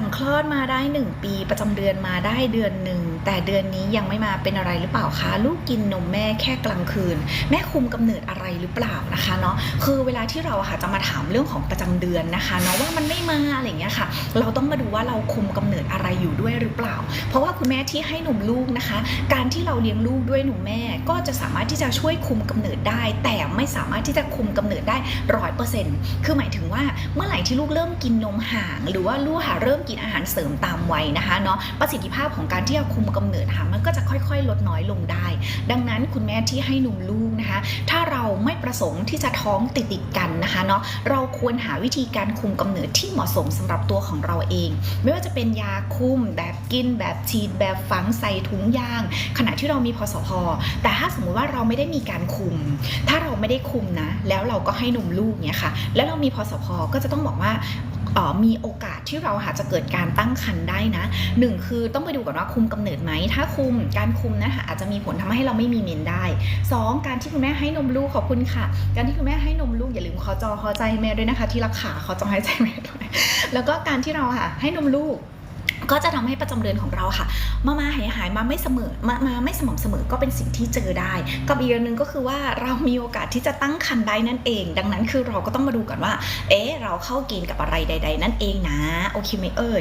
ังคลอดมาได้ 1 ปีประจำเดือนมาได้เดือนหนึ่ง แต่เดือนนี้ยังไม่มาเป็นอะไรหรือเปล่าคะลูกกินนมแม่แค่กลางคืน แม่คุมกำเนิดอะไรหรือเปล่านะคะเนาะคือเวลาที่เราค่ะจะมาถามเรื่องของประจำเดือนนะคะเนาะว่ามันไม่มาอะไรเงี้ยค่ะ เราต้องมาดูว่าเราคุมกำเนิดอะไรอยู่ด้วยหรือเปล่า เพราะว่าคุณแม่ที่ให้นมลูกนะคะ การที่เราเลี้ยงลูกด้วยนมแม่ ก็จะสามารถที่จะช่วยคุมกำเนิดได้ แต่ไม่สามารถที่จะคุมกำเนิดได้ร้อยเปอร์เซ็นต์คือหมายถึงว่าเมื่อไหร่ที่ลูกเริ่มกินนมห่าง หรือว่าลูกหาเริ่มกินอาหารเสริมตามวัยนะคะเนาะประสิทธิภาพของการที่จะคุมกำเนิดค่ะมันก็จะค่อยๆ ลดน้อยลงได้ ดังนั้นคุณแม่ที่ให้นมลูกนะคะ ถ้าเราไม่ประสงค์ที่จะท้องติดๆกันนะคะเนาะเราควรหาวิธีการคุมกำเนิดที่เหมาะสมสำหรับตัวของเราเอง ไม่ว่าจะเป็นยาคุมแบบกิน แบบฉีด แบบฝังใส่ถุงยาง ขณะที่เรามีพอสพแต่ถ้าสมมุติว่าเราไม่ได้มีการคุม ถ้าเราไม่ได้คุมนะ แล้วเราก็ให้นมลูกเนี่ยค่ะ แล้วเรามีพอสพก็จะต้องบอกว่า มีโอกาสที่เราอาจจะเกิดการตั้งครรภ์ได้นะหนึ่งคือต้องไปดูก่อนว่าคุมกำเนิดไหม ถ้าคุมการคุมนะคะอาจจะมีผลทำให้เราไม่มีเมนได้สองการที่คุณแม่ให้นมลูกขอบคุณค่ะ การที่คุณแม่ให้นมลูกอย่าลืมขอจอขอใจแม่ด้วยนะคะ ที่รักขาขอจอให้ใจแม่ด้วยแล้วก็การที่เราค่ะให้นมลูก ก็จะทำให้ประจำเดือนของเราค่ะ มามาหายหายมาไม่เสมอมามาไม่สม่ำเสมอก็เป็นสิ่งที่เจอได้ กับอีกอย่างหนึ่งก็คือว่าเรามีโอกาสที่จะตั้งครรภ์ได้นั่นเอง ดังนั้นคือเราก็ต้องมาดูก่อนว่า เอ๊ะเราเข้ากินกับอะไรใด ๆ นั่นเองนะ โอเคไหมเอ่ย